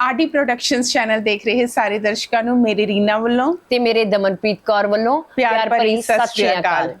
RD productions channel ਦੇਖ ਰਹੇ ਸਾਰੇ ਦਰਸ਼ਕਾਂ ਨੂੰ ਮੇਰੀ ਰੀਨਾ ਵੱਲੋਂ ਤੇ ਮੇਰੇ ਦਮਨਪ੍ਰੀਤ ਕੌਰ ਵੱਲੋਂ। ਪਿਆਰ ਭਰੀ ਸਤਿ ਸ਼੍ਰੀ ਅਕਾਲ।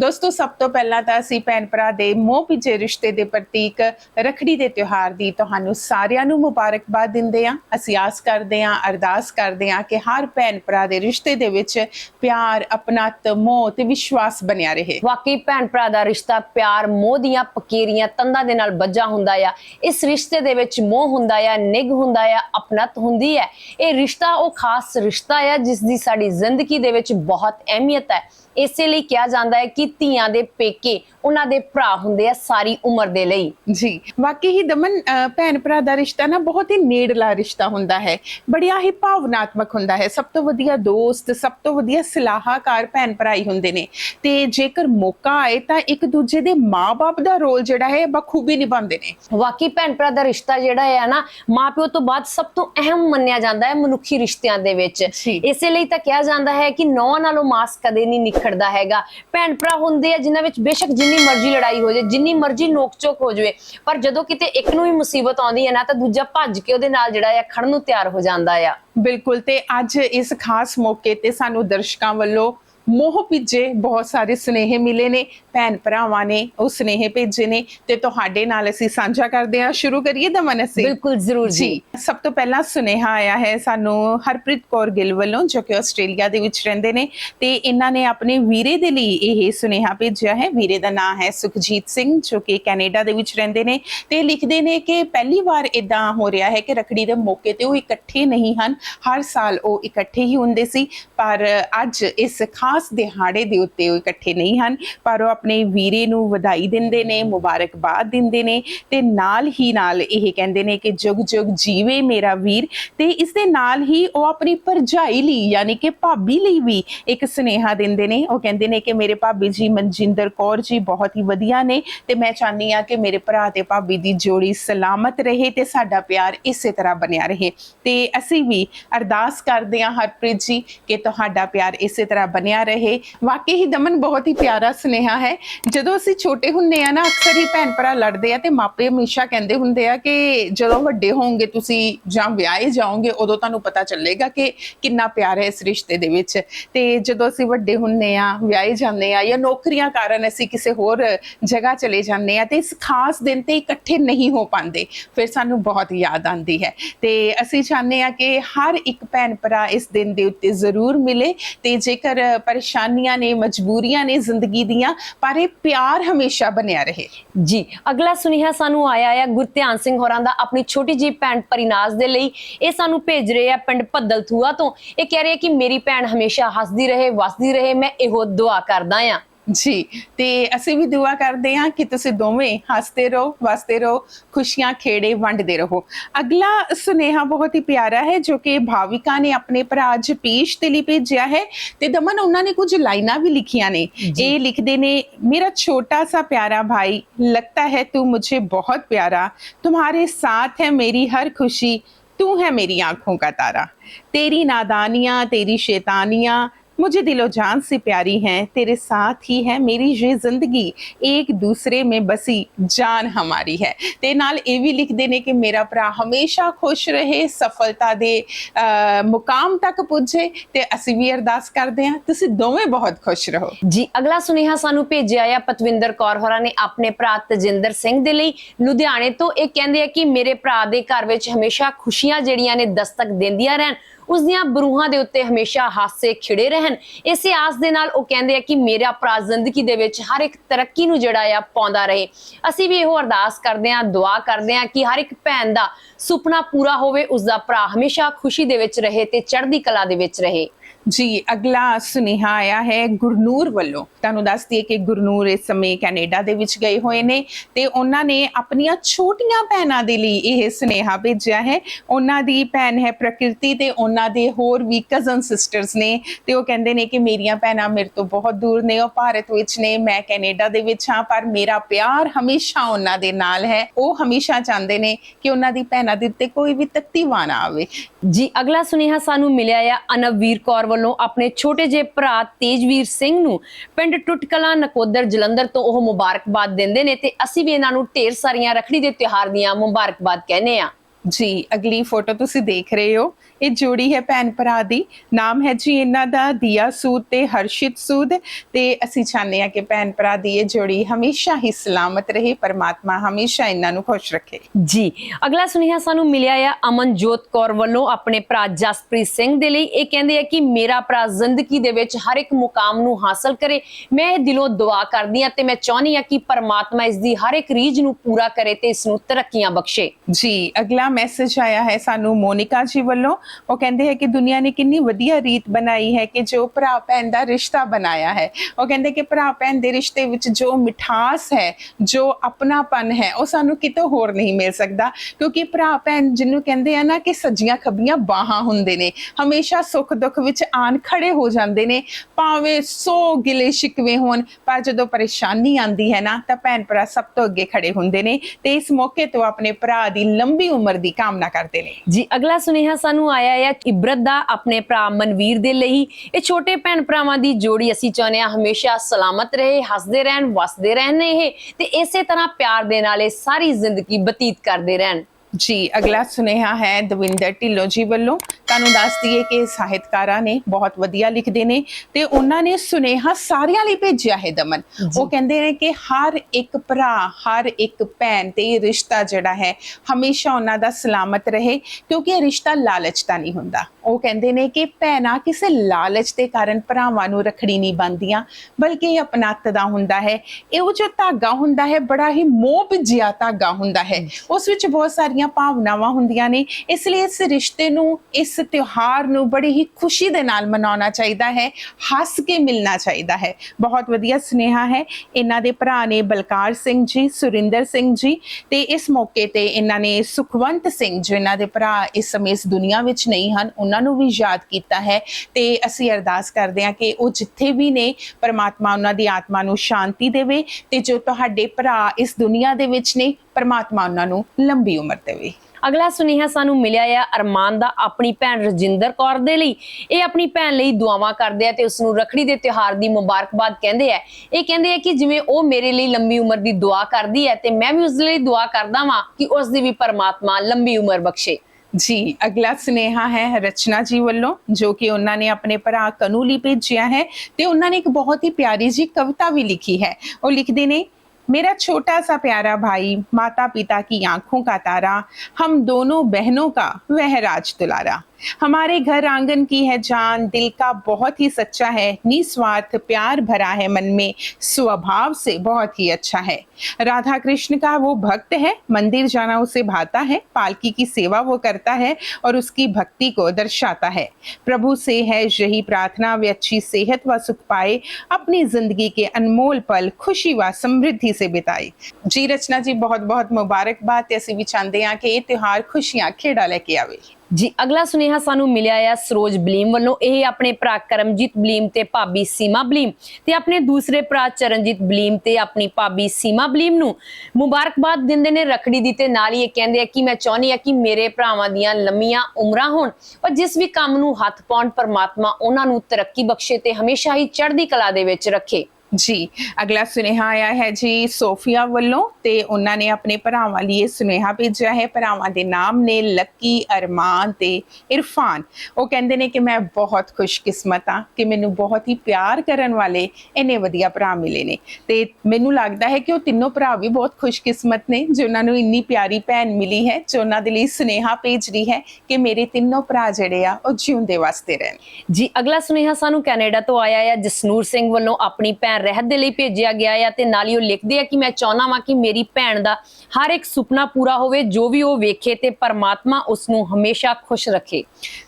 ਦੋਸਤੋ, ਸਭ ਤੋਂ ਪਹਿਲਾਂ ਤਾਂ ਅਸੀਂ ਭੈਣ ਭਰਾ ਦੇ ਮੋਹ ਪਿੱਛੇ ਰਿਸ਼ਤੇ ਦੇ ਪ੍ਰਤੀਕ ਰਖੜੀ ਦੇ ਤਿਉਹਾਰ ਦੀ ਤੁਹਾਨੂੰ ਸਾਰਿਆਂ ਨੂੰ ਮੁਬਾਰਕਬਾਦ ਦਿੰਦੇ ਹਾਂ। ਅਸੀਂ ਆਸ ਕਰਦੇ ਹਾਂ, ਅਰਦਾਸ ਕਰਦੇ ਹਾਂ ਕਿ ਹਰ ਭੈਣ ਭਰਾ ਦੇ ਰਿਸ਼ਤੇ ਦੇ ਵਿੱਚ ਪਿਆਰ ਅਪਣਤ ਮੋਹ ਤੇ ਵਿਸ਼ਵਾਸ ਬਣਿਆ ਰਹੇ। ਵਾਕਈ ਭੈਣ ਭਰਾ ਦਾ ਰਿਸ਼ਤਾ ਪਿਆਰ, ਮੋਹ ਦੀਆਂ ਪਕੀਰੀਆਂ ਤੰਦਾਂ ਦੇ ਨਾਲ ਬੱਝਾ ਹੁੰਦਾ ਆ। ਇਸ ਰਿਸ਼ਤੇ ਦੇ ਵਿੱਚ ਮੋਹ ਹੁੰਦਾ ਆ ਨਿਗ ਹੁੰਦਾ ਆ ਅਪਣਤ ਹੁੰਦੀ ਹੈ। ਇਹ ਰਿਸ਼ਤਾ ਉਹ ਖਾਸ ਰਿਸ਼ਤਾ ਆ ਜਿਸ ਦੀ ਸਾਡੀ ਜ਼ਿੰਦਗੀ ਦੇ ਵਿੱਚ ਬਹੁਤ ਅਹਿਮੀਅਤ ਹੈ। ਇਸੇ ਲਈ ਕਿਹਾ ਜਾਂਦਾ ਹੈ ਕਿ ਧੀਆਂ ਦੇ ਪੇਕੇ ਉਹਨਾਂ ਦੇ ਭਰਾ ਹੁੰਦੇ ਆ ਸਾਰੀ ਉਮਰ ਦੇ ਲਈ। ਜੀ ਵਾਕਈ ਹੀ ਦਮਨ ਭੈਣ ਭਰਾ ਦਾ ਰਿਸ਼ਤਾ ਨਾ ਬਹੁਤ ਹੀ ਨੇੜਲਾ ਰਿਸ਼ਤਾ ਹੁੰਦਾ ਹੈ। ਬੜਿਆ ਹੀ ਭਾਵਨਾਤਮਕ ਹੁੰਦਾ ਹੈ। ਸਭ ਤੋਂ ਵਧੀਆ ਦੋਸਤ ਸਭ ਤੋਂ ਵਧੀਆ ਸਲਾਹਕਾਰ ਭੈਣ ਭਰਾ ਹੀ ਹੁੰਦੇ ਨੇ। ਤੇ ਜੇਕਰ ਮੌਕਾ ਆਏ ਤਾਂ ਇੱਕ ਦੂਜੇ ਦੇ ਮਾਪੇ ਦਾ ਰੋਲ ਜਿਹੜਾ ਹੈ ਬਖੂਬੀ ਨਿਭਾਉਂਦੇ ਨੇ। ਵਾਕਈ ਭੈਣ ਭਰਾ ਦਾ ਰਿਸ਼ਤਾ ਜਿਹੜਾ ਹੈ ਨਾ ਮਾਪਿਓ ਤੋਂ ਬਾਅਦ ਸਭ ਤੋਂ ਅਹਿਮ ਮੰਨਿਆ ਜਾਂਦਾ ਹੈ ਮਨੁੱਖੀ ਰਿਸ਼ਤਿਆਂ ਦੇ ਵਿੱਚ। ਇਸੇ ਲਈ ਤਾਂ ਕਿਹਾ ਜਾਂਦਾ ਹੈ ਕਿ ਨੌ ਨਾਲੋਂ ਮਾਸ ਕਦੇ ਨਹੀਂ ਨਿਖੜਦਾ ਹੈਗਾ। ਭੈਣ ਭਰਾ ਹੁੰਦੇ ਆ, ਜਿਨ੍ਹਾਂ ਵਿੱਚ ਬੇਸ਼ੱਕ ਜਿੰਨੀ ਮਰਜ਼ੀ ਲੜਾਈ ਹੋ ਜਾਏ, ਜਿੰਨੀ ਮਰਜ਼ੀ ਨੋਕ-ਝੋਕ ਹੋ ਜਾਵੇ, ਪਰ ਜਦੋਂ ਕਿਤੇ ਇੱਕ ਨੂੰ ਵੀ ਮੁਸੀਬਤ ਆਉਂਦੀ ਹੈ ਨਾ, ਤਾਂ ਦੂਜਾ ਭੱਜ ਕੇ ਉਹਦੇ ਨਾਲ ਜਿਹੜਾ ਆ, ਖੜਨ ਨੂੰ ਤਿਆਰ ਹੋ ਜਾਂਦਾ ਆ। ਬਿਲਕੁਲ, ਤੇ ਅੱਜ ਇਸ ਖਾਸ ਮੌਕੇ ਤੇ ਸਾਨੂੰ ਦਰਸ਼ਕਾਂ ਵੱਲੋਂ ਮੋਹ ਭਿੱਜੇ ਬਹੁਤ ਸਾਰੇ ਸੁਨੇਹੇ ਮਿਲੇ ਨੇ ਭੈਣ ਭਰਾਵਾਂ ਨੇ ਉਹ ਸੁਨੇਹੇ ਭੇਜੇ ਨੇ ਤੇ ਤੁਹਾਡੇ ਨਾਲ ਅਸੀਂ ਸਾਂਝਾ ਕਰਦੇ ਹਾਂ। ਸ਼ੁਰੂ ਕਰੀਏ ਦਮਨ ਅਸੀਂ? ਬਿਲਕੁਲ ਜ਼ਰੂਰ ਜੀ। ਸਭ ਤੋਂ ਪਹਿਲਾਂ ਸੁਨੇਹਾ ਆਇਆ ਹੈ ਸਾਨੂੰ ਹਰਪ੍ਰੀਤ ਕੌਰ ਗਿੱਲ ਵੱਲੋਂ ਜੋ ਕਿ ਆਸਟ੍ਰੇਲੀਆ ਦੇ ਵਿੱਚ ਰਹਿੰਦੇ ਨੇ ਤੇ ਇਹਨਾਂ ਨੇ ਆਪਣੇ ਵੀਰੇ ਦੇ ਲਈ ਇਹ ਸੁਨੇਹਾ ਭੇਜਿਆ ਹੈ। ਵੀਰੇ ਦਾ ਨਾਮ ਹੈ ਸੁਖਜੀਤ ਸਿੰਘ ਜੋ ਕਿ ਕੈਨੇਡਾ ਦੇ ਵਿੱਚ ਰਹਿੰਦੇ ਨੇ ਤੇ ਲਿਖਦੇ ਨੇ ਕਿ ਪਹਿਲੀ ਵਾਰ ਇਦਾਂ ਹੋ ਰਿਹਾ ਹੈ ਕਿ ਰਖੜੀ ਦੇ ਮੌਕੇ ਤੇ ਉਹ ਇਕੱਠੇ ਨਹੀਂ ਹਨ। ਹਰ ਸਾਲ ਉਹ ਇਕੱਠੇ ਹੀ ਹੁੰਦੇ ਸੀ ਪਰ ਅੱਜ ਇਸ ਖਾਸ ਦਿਹਾੜੇ ਦੇ ਉੱਤੇ ਉਹ ਇਕੱਠੇ ਨਹੀਂ ਹਨ, ਪਰ ਉਹ ਆਪਣੇ ਵੀਰੇ ਨੂੰ ਵਧਾਈ ਦਿੰਦੇ ਨੇ, ਮੁਬਾਰਕਬਾਦ ਦਿੰਦੇ ਨੇ ਤੇ ਨਾਲ ਹੀ ਨਾਲ ਇਹ ਕਹਿੰਦੇ ਨੇ ਕਿ ਜੁਗ ਜੁਗ ਜੀਵੇ ਮੇਰਾ ਵੀਰ ਤੇ ਇਸ ਦੇ ਨਾਲ ਹੀ ਉਹ ਆਪਣੀ ਭਰਜਾਈ ਲਈ ਯਾਨੀ ਕਿ ਭਾਬੀ ਲਈ ਵੀ ਇੱਕ ਸੁਨੇਹਾ ਦਿੰਦੇ ਨੇ। ਉਹ ਕਹਿੰਦੇ ਨੇ ਕਿ ਮੇਰੇ ਭਾਬੀ ਜੀ ਮਨਜਿੰਦਰ ਕੌਰ ਜੀ ਬਹੁਤ ਹੀ ਵਧੀਆ ਨੇ ਤੇ ਮੈਂ ਚਾਹਨੀ ਆ ਕਿ ਮੇਰੇ ਭਰਾ ਤੇ ਭਾਬੀ ਦੀ ਜੋੜੀ ਸਲਾਮਤ ਰਹੇ ਤੇ ਸਾਡਾ ਪਿਆਰ ਇਸੇ ਤਰ੍ਹਾਂ ਬਣਿਆ ਰਹੇ। ਤੇ ਅਸੀਂ ਵੀ ਅਰਦਾਸ ਕਰਦੇ ਹਾਂ ਹਰਪ੍ਰੀਤ ਜੀ ਕਿ ਤੁਹਾਡਾ ਪਿਆਰ ਇਸੇ ਤਰ੍ਹਾਂ ਬਣਿਆ ਰਹੇ। ਵਾਕਈ ਹੀ ਦਮਨ ਬਹੁਤ ਹੀ ਪਿਆਰਾ ਸੁਨੇਹਾ ਹੈ। ਜਦੋਂ ਅਸੀਂ ਛੋਟੇ ਹੁੰਦੇ ਆ ਨਾ, ਅਕਸਰ ਹੀ ਭੈਣ ਭਰਾ ਲੜਦੇ ਆ ਤੇ ਮਾਪੇ ਹਮੇਸ਼ਾ ਕਹਿੰਦੇ ਹੁੰਦੇ ਆ ਕਿ ਜਦੋਂ ਵੱਡੇ ਹੋਵੋਗੇ ਤੁਸੀਂ ਜਾਂ ਵਿਆਹੇ ਜਾਓਗੇ, ਉਦੋਂ ਤੁਹਾਨੂੰ ਪਤਾ ਚੱਲੇਗਾ ਕਿ ਕਿੰਨਾ ਪਿਆਰ ਹੈ ਇਸ ਰਿਸ਼ਤੇ ਦੇ ਵਿੱਚ। ਤੇ ਜਦੋਂ ਅਸੀਂ ਵੱਡੇ ਹੁੰਨੇ ਆ, ਵਿਆਹੇ ਜਾਂਦੇ ਆ ਜਾਂ ਨੌਕਰੀਆਂ ਕਾਰਨ ਅਸੀਂ ਕਿਸੇ ਹੋਰ ਜਗ੍ਹਾ ਚਲੇ ਜਾਂਦੇ ਆ, ਤੇ ਇਸ ਖਾਸ ਦਿਨ ਤੇ ਇਕੱਠੇ ਨਹੀਂ ਹੋ ਪਾਉਂਦੇ, ਫਿਰ ਸਾਨੂੰ ਬਹੁਤ ਯਾਦ ਆਉਂਦੀ ਹੈ। ਤੇ ਅਸੀਂ ਚਾਹੁੰਦੇ ਆ ਕਿ ਹਰ ਇੱਕ ਭੈਣ ਭਰਾ ਇਸ ਦਿਨ ਦੇ ਉੱਤੇ ਜ਼ਰੂਰ ਮਿਲੇ ਤੇ ਜੇਕਰ ਪਰੇਸ਼ਾਨੀਆਂ ਨੇ, ਮਜਬੂਰੀਆਂ ਨੇ ਜ਼ਿੰਦਗੀ ਦੀਆਂ, ਪਰ ਇਹ ਪਿਆਰ ਹਮੇਸ਼ਾ ਬਣਿਆ ਰਹੇ। ਜੀ, ਅਗਲਾ ਸੁਨੇਹਾ ਸਾਨੂੰ ਆਇਆ ਹੈ ਗੁਰਧਿਆਨ ਸਿੰਘ ਹੋਰਾਂ ਦਾ ਆਪਣੀ ਛੋਟੀ ਜੀ ਭੈਣ ਪਰਿਨਾਜ਼ ਦੇ ਲਈ। ਇਹ ਸਾਨੂੰ ਭੇਜ ਰਹੇ ਆ ਪਿੰਡ ਭੱਦਲਥੂਆ ਤੋਂ। ਇਹ ਕਹਿ ਰਹੇ ਆ ਕਿ ਮੇਰੀ ਭੈਣ ਹਮੇਸ਼ਾ ਹੱਸਦੀ ਰਹੇ, ਵਸਦੀ ਰਹੇ, ਮੈਂ ਇਹੋ ਦੁਆ ਕਰਦਾ ਆ। ਜੀ ਤੇ ਅਸੀਂ ਵੀ ਦੁਆ ਕਰਦੇ ਹਾਂ ਕਿ ਤੁਸੀਂ ਦੋਵੇਂ ਹੱਸਦੇ ਰਹੋ ਵਸਦੇ ਰਹੋ ਖੁਸ਼ੀਆਂ ਖੇੜੇ ਵੰਡਦੇ ਰਹੋ ਅਗਲਾ ਸੁਨੇਹਾ ਬਹੁਤ ਹੀ ਪਿਆਰਾ ਹੈ ਜੋ ਕਿ ਭਾਵਿਕਾ ਨੇ ਆਪਣੇ ਭਰਾ ਜਪੀਸ਼ ਦੇ ਲਈ ਭੇਜਿਆ ਹੈ ਤੇ ਦਮਨ ਉਹਨਾਂ ਨੇ ਕੁਝ ਲਾਈਨਾਂ ਵੀ ਲਿਖੀਆਂ ਨੇ ਇਹ ਲਿਖਦੇ ਨੇ ਮੇਰਾ ਛੋਟਾ ਸਾ ਪਿਆਰਾ ਭਾਈ लगता है तू मुझे बहुत प्यारा तुम्हारे साथ है मेरी हर खुशी तू है मेरी आंखों का तारा तेरी नादानियां तेरी शैतानियां मुझे दिलो जान से प्यारी हैं तेरे साथ ही है मेरी ये जिंदगी एक दूसरे में बसी जान हमारी है ਤੇ ਨਾਲ ਇਹ ਵੀ ਲਿਖਦੇ ਨੇ ਕਿ ਮੇਰਾ ਭਰਾ ਹਮੇਸ਼ਾ ਖੁਸ਼ ਰਹੇ ਸਫਲਤਾ ਦੇ ਅਹ, ਮੁਕਾਮ ਤੱਕ ਪੁੱਜੇ ਤੇ ਅਸੀਂ ਵੀ ਅਰਦਾਸ ਕਰਦੇ ਹਾਂ ਤੁਸੀਂ ਦੋਵੇਂ ਬਹੁਤ ਖੁਸ਼ ਰਹੋ ਜੀ ਅਗਲਾ ਸੁਨੇਹਾ ਸਾਨੂੰ ਭੇਜਿਆ ਆ ਪਤਵਿੰਦਰ ਕੌਰ ਹੋਰਾਂ ਨੇ ਆਪਣੇ ਭਰਾ ਤਜਿੰਦਰ ਸਿੰਘ ਦੇ ਲਈ ਲੁਧਿਆਣੇ ਤੋਂ ਇਹ ਕਹਿੰਦੇ ਆ ਕਿ ਮੇਰੇ ਭਰਾ ਦੇ ਘਰ ਵਿੱਚ ਹਮੇਸ਼ਾ ਖੁਸ਼ੀਆਂ ਜਿਹੜੀਆਂ ਨੇ ਦਸਤਕ ਦਿੰਦੀਆਂ ਰਹਿਣ ਉਸ ਦੀਆਂ ਬਰੂਹਾਂ ਦੇ ਉੱਤੇ ਹਮੇਸ਼ਾ ਹਾਸੇ ਖਿੜੇ ਰਹਿਣ। ਇਸੇ ਆਸ ਦੇ ਨਾਲ ਉਹ ਕਹਿੰਦੇ ਆ ਕਿ ਮੇਰਾ ਭਰਾ ਜ਼ਿੰਦਗੀ ਦੇ ਵਿੱਚ ਹਰ ਇੱਕ ਤਰੱਕੀ ਨੂੰ ਜਿਹੜਾ ਆ ਪਾਉਂਦਾ ਰਹੇ। ਅਸੀਂ ਵੀ ਇਹੋ ਅਰਦਾਸ ਕਰਦੇ ਆ ਦੁਆ ਕਰਦੇ ਆ ਕਿ ਹਰ ਇੱਕ ਭੈਣ ਦਾ ਸੁਪਨਾ ਪੂਰਾ ਹੋਵੇ ਉਸ ਦਾ ਭਰਾ ਹਮੇਸ਼ਾ ਖੁਸ਼ੀ ਦੇ ਵਿੱਚ ਰਹੇ ਤੇ ਚੜ੍ਹਦੀ ਕਲਾ ਦੇ ਵਿੱਚ ਰਹੇ। ਜੀ, ਅਗਲਾ ਸੁਨੇਹਾ ਆਇਆ ਹੈ ਗੁਰਨੂਰ ਵੱਲੋਂ। ਤੁਹਾਨੂੰ ਦੱਸ ਦਈਏ ਕਿ ਗੁਰਨੂਰ ਇਸ ਸਮੇਂ ਕੈਨੇਡਾ ਦੇ ਵਿੱਚ ਗਏ ਹੋਏ ਨੇ ਤੇ ਉਹਨਾਂ ਨੇ ਆਪਣੀਆਂ ਛੋਟੀਆਂ ਭੈਣਾਂ ਦੇ ਲਈ ਇਹ ਸੁਨੇਹਾ ਭੇਜਿਆ ਹੈ। ਉਹਨਾਂ ਦੀ ਭੈਣ ਹੈ ਪ੍ਰਕਿਰਤੀ ਤੇ ਉਹਨਾਂ ਦੇ ਹੋਰ ਵੀ ਕਜ਼ਨ ਸਿਸਟਰਸ ਨੇ ਤੇ ਉਹ ਕਹਿੰਦੇ ਨੇ ਕਿ ਮੇਰੀਆਂ ਭੈਣਾਂ ਮੇਰੇ ਤੋਂ ਬਹੁਤ ਦੂਰ ਨੇ, ਉਹ ਭਾਰਤ ਵਿੱਚ ਨੇ, ਮੈਂ ਕੈਨੇਡਾ ਦੇ ਵਿੱਚ ਹਾਂ, ਪਰ ਮੇਰਾ ਪਿਆਰ ਹਮੇਸ਼ਾ ਉਹਨਾਂ ਦੇ ਨਾਲ ਹੈ। ਉਹ ਹਮੇਸ਼ਾ ਚਾਹੁੰਦੇ ਨੇ ਕਿ ਉਹਨਾਂ ਦੀ ਭੈਣਾਂ ਦੇ ਉੱਤੇ ਕੋਈ ਵੀ ਤਕਤੀਵਾ ਨਾ ਆਵੇ। ਜੀ, ਅਗਲਾ ਸੁਨੇਹਾ ਸਾਨੂੰ ਮਿਲਿਆ ਆ ਅਨਵਵੀਰ ਕੌਰ ਵੱਲੋਂ ਆਪਣੇ ਛੋਟੇ ਜਿਹੇ ਭਰਾ ਤੇਜਵੀਰ ਸਿੰਘ ਨੂੰ ਪਿੰਡ ਟੁਟਕਲਾ ਨਕੋਦਰ ਜਲੰਧਰ ਤੋਂ ਉਹ ਮੁਬਾਰਕਬਾਦ ਦਿੰਦੇ ਨੇ ਤੇ ਅਸੀਂ ਵੀ ਇਹਨਾਂ ਨੂੰ ਢੇਰ ਸਾਰੀਆਂ ਰਖੜੀ ਦੇ ਤਿਉਹਾਰ ਦੀਆਂ ਮੁਬਾਰਕਬਾਦ ਕਹਿੰਦੇ ਆ ਜੀ, ਅਗਲੀ ਫੋਟੋ ਤੁਸੀਂ ਦੇਖ ਰਹੇ ਹੋ। ਇਹ ਜੋੜੀ ਹੈ ਭੈਣ ਭਰਾ ਦੀ। ਨਾਮ ਹੈ ਜੀ ਇਹਨਾਂ ਦਾ ਦੀਆ ਸੂਦ ਤੇ ਹਰਸ਼ਿਤ ਸੂਦ। ਤੇ ਅਸੀਂ ਚਾਹੁੰਦੇ ਹਾਂ ਕਿ ਭੈਣ ਭਰਾ ਦੀ ਇਹ ਜੋੜੀ ਹਮੇਸ਼ਾ ਹੀ ਸਲਾਮਤ ਰਹੇ ਪਰਮਾਤਮਾ ਹਮੇਸ਼ਾ ਇਹਨਾਂ ਨੂੰ ਖੁਸ਼ ਰੱਖੇ। ਜੀ ਅਗਲਾ ਸੁਨੇਹਾ ਸਾਨੂੰ ਮਿਲਿਆ ਆ ਅਮਨਜੋਤ ਕੌਰ ਵੱਲੋਂ ਆਪਣੇ ਭਰਾ ਜਸਪ੍ਰੀਤ ਸਿੰਘ ਦੇ ਲਈ। ਇਹ ਕਹਿੰਦੇ ਆ ਕਿ ਮੇਰਾ ਭਰਾ ਜ਼ਿੰਦਗੀ ਦੇ ਵਿੱਚ ਹਰ ਇੱਕ ਮੁਕਾਮ ਨੂੰ ਹਾਸਲ ਕਰੇ। ਮੈਂ ਇਹ ਦਿਲੋਂ ਦੁਆ ਕਰਦੀ ਆ ਤੇ ਮੈਂ ਚਾਹੁੰਦੀ ਆ ਕਿ ਪਰਮਾਤਮਾ ਇਸ ਦੀ ਹਰ ਇੱਕ ਰੀਝ ਨੂੰ ਪੂਰਾ ਕਰੇ ਤੇ ਇਸ ਨੂੰ ਤਰੱਕੀਆਂ ਬਖਸ਼ੇ। ਜੀ ਅਗਲਾ ਮੈਸੇਜ ਆਇਆ ਹੈ ਸਾਨੂੰ ਮੋਨਿਕਾ ਜੀ ਵੱਲੋਂ। ਉਹ ਕਹਿੰਦੇ ਹੈ ਕਿ ਦੁਨੀਆ ਨੇ ਕਿੰਨੀ ਵਧੀਆ ਰੀਤ ਬਣਾਈ ਹੈ ਕਿ ਜੋ ਭਰਾ ਭੈਣ ਦਾ ਰਿਸ਼ਤਾ ਬਣਾਇਆ ਹੈ। ਉਹ ਕਹਿੰਦੇ ਕਿ ਭਰਾ ਭੈਣ ਦੇ ਰਿਸ਼ਤੇ ਵਿੱਚ ਜੋ ਮਿਠਾਸ ਹੈ, ਜੋ ਆਪਣਾਪਨ ਹੈ, ਉਹ ਸਾਨੂੰ ਕਿਤੋਂ ਹੋਰ ਨਹੀਂ ਮਿਲ ਸਕਦਾ। ਕਿਉਂਕਿ ਭਰਾ ਭੈਣ ਜਿਹਨੂੰ ਕਹਿੰਦੇ ਆ ਨਾ ਕਿ ਸੱਜੀਆਂ ਖੱਬੀਆਂ ਬਾਹਾਂ ਹੁੰਦੇ ਨੇ, ਹਮੇਸ਼ਾ ਸੁੱਖ ਦੁੱਖ ਵਿੱਚ ਆਣ ਖੜੇ ਹੋ ਜਾਂਦੇ ਨੇ, ਭਾਵੇਂ ਸੋ ਗਿਲੇ ਸ਼ਿਕਵੇ ਹੋਣ, ਪਰ ਜਦੋਂ ਪਰੇਸ਼ਾਨੀ ਆਂਦੀ ਹੈ ਨਾ, ਤਾਂ ਭੈਣ ਭਰਾ ਸਭ ਤੋਂ ਅੱਗੇ ਖੜੇ ਹੁੰਦੇ ਨੇ ਤੇ ਇਸ ਮੌਕੇ ਤੋਂ ਆਪਣੇ ਭਰਾ ਦੀ ਲੰਬੀ ਉਮਰ ਦੀ ਕਾਮਨਾ ਕਰਦੇ ਨੇ। ਜੀ, ਅਗਲਾ ਸੁਨੇਹਾ ਸਾਨੂੰ ਆਇਆ ਹੈ ਇਬਰਤ ਦਾ ਆਪਣੇ ਭਰਾ ਮਨਵੀਰ ਦੇ ਲਈ ਇਹ ਛੋਟੇ ਭੈਣ ਭਰਾਵਾਂ ਦੀ ਜੋੜੀ ਅਸੀਂ ਚਾਹੁੰਦੇ ਹਾਂ ਹਮੇਸ਼ਾ ਸਲਾਮਤ ਰਹੇ, ਹੱਸਦੇ ਰਹਿਣ, ਵਸਦੇ ਰਹਿਣ ਇਹ, ਤੇ ਇਸੇ ਤਰ੍ਹਾਂ ਪਿਆਰ ਦੇ ਨਾਲ ਇਹ ਸਾਰੀ ਜ਼ਿੰਦਗੀ ਬਤੀਤ ਕਰਦੇ ਰਹਿਣ। ਜੀ, ਅਗਲਾ ਸੁਨੇਹਾ ਹੈ ਦਵਿੰਦਰ ਢਿੱਲੋਂ ਜੀ ਵੱਲੋਂ। ਤੁਹਾਨੂੰ ਦੱਸ ਦਈਏ ਕਿ ਸਾਹਿਤਕਾਰਾਂ ਨੇ ਬਹੁਤ ਵਧੀਆ ਲਿਖਦੇ ਨੇ ਤੇ ਉਹਨਾਂ ਨੇ ਸੁਨੇਹਾ ਸਾਰਿਆਂ ਲਈ ਭੇਜਿਆ ਹੈ ਦਮਨ। ਉਹ ਕਹਿੰਦੇ ਨੇ ਕਿ ਹਰ ਇੱਕ ਭਰਾ ਹਰ ਇੱਕ ਭੈਣ ਤੇ ਇਹ ਰਿਸ਼ਤਾ ਜਿਹੜਾ ਹੈ ਹਮੇਸ਼ਾ ਉਹਨਾਂ ਦਾ ਸਲਾਮਤ ਰਹੇ ਕਿਉਂਕਿ ਇਹ ਰਿਸ਼ਤਾ ਲਾਲਚ ਦਾ ਨਹੀਂ ਹੁੰਦਾ। ਉਹ ਕਹਿੰਦੇ ਨੇ ਕਿ ਭੈਣਾਂ ਕਿਸੇ ਲਾਲਚ ਦੇ ਕਾਰਨ ਭਰਾਵਾਂ ਨੂੰ ਰਖੜੀ ਨਹੀਂ ਬੰਦੀਆਂ ਬਲਕਿ ਇਹ ਅਪਣੱਤ ਦਾ ਹੁੰਦਾ ਹੈ। ਇਹ ਜੋ ਧਾਗਾ ਹੁੰਦਾ ਹੈ ਬੜਾ ਹੀ ਮੋਹ ਭਿੱਜਿਆ ਧਾਗਾ ਹੁੰਦਾ ਹੈ। ਉਸ ਵਿੱਚ ਬਹੁਤ ਸਾਰੀਆਂ ਭਾਵਨਾਵਾਂ ਹੁੰਦੀਆਂ ਨੇ ਇਸ ਲਈ ਇਸ ਰਿਸ਼ਤੇ ਨੂੰ ਇਸ ਤਿਉਹਾਰ ਨੂੰ ਬੜੀ ਹੀ ਖੁਸ਼ੀ ਦੇ ਨਾਲ ਮਨਾਉਣਾ ਚਾਹੀਦਾ ਹੈ, ਹੱਸ ਕੇ ਮਿਲਣਾ ਚਾਹੀਦਾ ਹੈ। ਬਹੁਤ ਵਧੀਆ ਸੁਨੇਹਾ ਹੈ। ਇਹਨਾਂ ਦੇ ਭਰਾ ਨੇ ਬਲਕਾਰ ਸਿੰਘ ਜੀ, ਸੁਰਿੰਦਰ ਸਿੰਘ ਜੀ ਤੇ ਇਸ ਮੌਕੇ ਤੇ ਇਹਨਾਂ ਨੇ ਸੁਖਵੰਤ ਸਿੰਘ ਜੋ ਇਹਨਾਂ ਦੇ ਭਰਾ ਇਸ ਸਮੇਂ ਇਸ ਦੁਨੀਆ ਵਿੱਚ ਨਹੀਂ ਹਨ, ਉਹਨਾਂ ਨੂੰ ਵੀ ਯਾਦ ਕੀਤਾ ਹੈ ਤੇ ਅਸੀਂ ਅਰਦਾਸ ਕਰਦੇ ਹਾਂ ਕਿ ਉਹ ਜਿੱਥੇ ਵੀ ਨੇ, ਪਰਮਾਤਮਾ ਉਹਨਾਂ ਦੀ ਆਤਮਾ ਨੂੰ ਸ਼ਾਂਤੀ ਦੇਵੇ ਤੇ ਜੋ ਤੁਹਾਡੇ ਭਰਾ ਇਸ ਦੁਨੀਆ ਦੇ ਵਿੱਚ ਨੇ, ਪਰਮਾਤਮਾ ਉਹਨਾਂ ਨੂੰ ਲੰਬੀ ਉਮਰ ਦੇਵੇ। ਅਗਲਾ ਸੁਨੇਹਾ ਸਾਨੂੰ ਮਿਲਿਆ ਆ ਅਰਮਾਨ ਦਾ ਆਪਣੀ ਭੈਣ ਰਜਿੰਦਰ ਕੌਰ ਦੇ ਲਈ। ਇਹ ਆਪਣੀ ਭੈਣ ਲਈ ਦੁਆਵਾਂ ਕਰਦੇ ਆ ਤੇ ਉਸ ਨੂੰ ਰਖੜੀ ਦੇ ਤਿਉਹਾਰ ਦੀ ਮੁਬਾਰਕਬਾਦ ਕਹਿੰਦੇ ਆ। ਇਹ ਕਹਿੰਦੇ ਆ ਕਿ ਜਿਵੇਂ ਉਹ ਮੇਰੇ ਲਈ ਲੰਬੀ ਉਮਰ ਦੀ ਦੁਆ ਕਰਦੀ ਹੈ ਤੇ ਮੈਂ ਵੀ ਉਸ ਲਈ ਦੁਆ ਕਰਦਾ ਵਾਂ ਕਿ ਉਸ ਦੀ ਵੀ ਪਰਮਾਤਮਾ ਲੰਬੀ ਉਮਰ ਬਖਸ਼ੇ। ਜੀ, ਅਗਲਾ ਸੁਨੇਹਾ ਹੈ ਰਚਨਾ ਜੀ ਵੱਲੋਂ, ਜੋ ਕਿ ਉਹਨਾਂ ਨੇ ਆਪਣੇ ਭਰਾ ਕਨੂ ਲਈ ਭੇਜਿਆ ਹੈ ਤੇ ਉਹਨਾਂ ਨੇ ਇੱਕ ਬਹੁਤ ਹੀ ਪਿਆਰੀ ਜੀ ਕਵਿਤਾ ਵੀ ਲਿਖੀ ਹੈ। ਉਹ ਲਿਖਦੇ ਨੇ मेरा छोटा सा प्यारा भाई माता पिता की आंखों का तारा हम दोनों बहनों का वह राज दुलारा हमारे घर आँगन की है जान, दिल का बहुत ही सच्चा है, निस्वार्थ प्यार भरा है मन में, स्वभाव से बहुत ही अच्छा है। राधा कृष्ण का वो भक्त है, मंदिर जाना उसे भाता है, पालकी की सेवा वो करता है और उसकी भक्ति को दर्शाता है। प्रभु से है, यही प्रार्थना, वे अच्छी सेहत व सुख पाए, अपनी ज़िंदगी के अनमोल पल, खुशी व समृद्धि से बिताए। जी रचना जी बहुत बहुत मुबारकबाद, ऐसी भी चाहते हैं कि ये त्यौहार खुशियाँ, खेड़ा लेके आवे। ਜੀ, ਅਗਲਾ ਸੁਨੇਹਾ ਸਾਨੂੰ ਮਿਲਿਆ ਆ ਸਰੋਜ ਬਲੀਮ ਵੱਲੋਂ। ਇਹ ਆਪਣੇ ਭਰਾ ਕਰਮਜੀਤ ਬਲੀਮ ਤੇ ਭਾਬੀ ਸੀਮਾ ਬਲੀਮ ਤੇ ਆਪਣੇ ਦੂਸਰੇ ਭਰਾ ਚਰਨਜੀਤ ਬਲੀਮ ਤੇ ਆਪਣੀ ਭਾਬੀ ਸੀਮਾ ਬਲੀਮ ਨੂੰ ਮੁਬਾਰਕਬਾਦ ਦਿੰਦੇ ਨੇ ਰਖੜੀ ਦੀ ਤੇ ਨਾਲ ਹੀ ਇਹ ਕਹਿੰਦੇ ਆ ਕਿ ਮੈਂ ਚਾਹੁੰਦੀ ਆ ਕਿ ਮੇਰੇ ਭਰਾਵਾਂ ਦੀਆਂ ਲੰਮੀਆਂ ਉਮਰਾਂ ਹੋਣ। ਔਰ ਜਿਸ ਵੀ ਕੰਮ ਨੂੰ ਹੱਥ ਪਾਉਣ, ਪਰਮਾਤਮਾ ਉਹਨਾਂ ਨੂੰ ਤਰੱਕੀ ਬਖਸ਼ੇ ਤੇ ਹਮੇਸ਼ਾ ਹੀ ਚੜ੍ਹਦੀ ਕਲਾ ਦੇ ਵਿੱਚ ਰੱਖੇ। ਜੀ, ਅਗਲਾ ਸੁਨੇਹਾ ਆਇਆ ਹੈ ਜੀ ਸੋਫੀਆ ਵੱਲੋਂ ਤੇ ਉਹਨਾਂ ਨੇ ਆਪਣੇ ਭਰਾਵਾਂ ਲਈ ਇਹ ਸੁਨੇਹਾ ਭੇਜਿਆ ਹੈ। ਭਰਾਵਾਂ ਦੇ ਨਾਮ ਨੇ ਲੱਕੀ, ਅਰਮਾਨ ਤੇ ਇਰਫਾਨ। ਉਹ ਕਹਿੰਦੇ ਨੇ ਕਿ ਮੈਂ ਬਹੁਤ ਖੁਸ਼ਕਿਸਮਤ ਹਾਂ ਕਿ ਮੈਨੂੰ ਬਹੁਤ ਹੀ ਪਿਆਰ ਕਰਨ ਵਾਲੇ ਇੰਨੇ ਵਧੀਆ ਭਰਾ ਮਿਲੇ ਨੇ ਤੇ ਮੈਨੂੰ ਲੱਗਦਾ ਹੈ ਕਿ ਉਹ ਤਿੰਨੋਂ ਭਰਾ ਵੀ ਬਹੁਤ ਖੁਸ਼ਕਿਸਮਤ ਨੇ, ਜੋ ਉਹਨਾਂ ਨੂੰ ਇੰਨੀ ਪਿਆਰੀ ਭੈਣ ਮਿਲੀ ਹੈ, ਜੋ ਉਹਨਾਂ ਦੇ ਲਈ ਸੁਨੇਹਾ ਭੇਜ ਰਹੀ ਹੈ ਕਿ ਮੇਰੇ ਤਿੰਨੋਂ ਭਰਾ ਜਿਹੜੇ ਆ, ਉਹ ਜਿਉਂਦੇ ਵਾਸਤੇ ਰਹਿਣ। ਜੀ, ਅਗਲਾ ਸੁਨੇਹਾ ਸਾਨੂੰ ਕੈਨੇਡਾ ਤੋਂ ਆਇਆ ਹੈ। ਜਸਨੂਰ ਸਿੰਘ ਵੱਲੋਂ ਆਪਣੀ ਭੈਣ ਰਹਿਤ ਦੇ ਲਈ ਭੇਜਿਆ ਗਿਆ ਹੈ ਤੇ ਨਾਲ ਹੀ ਉਹ ਲਿਖਦੇ ਆ ਕਿ ਮੈਂ ਚਾਹੁੰਦਾ ਵਾਂ ਕਿ ਮੇਰੀ ਭੈਣ ਦਾ ਹਰ ਇੱਕ ਸੁਪਨਾ ਪੂਰਾ ਹੋਵੇ, ਜੋ ਵੀ ਉਹ ਵੇਖੇ ਤੇ ਪਰਮਾਤਮਾ ਉਸ ਨੂੰ ਹਮੇਸ਼ਾ ਖੁਸ਼ ਰੱਖੇ।